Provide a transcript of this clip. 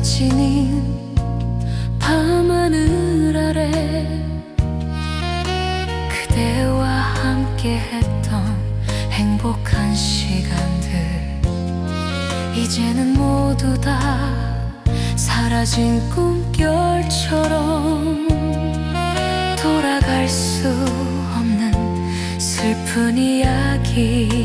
지닌 밤하늘 아래 그대와 함께 했던 행복한 시간들. 이제는 모두 다 사라진 꿈결처럼 돌아갈 수 없는 슬픈 이야기.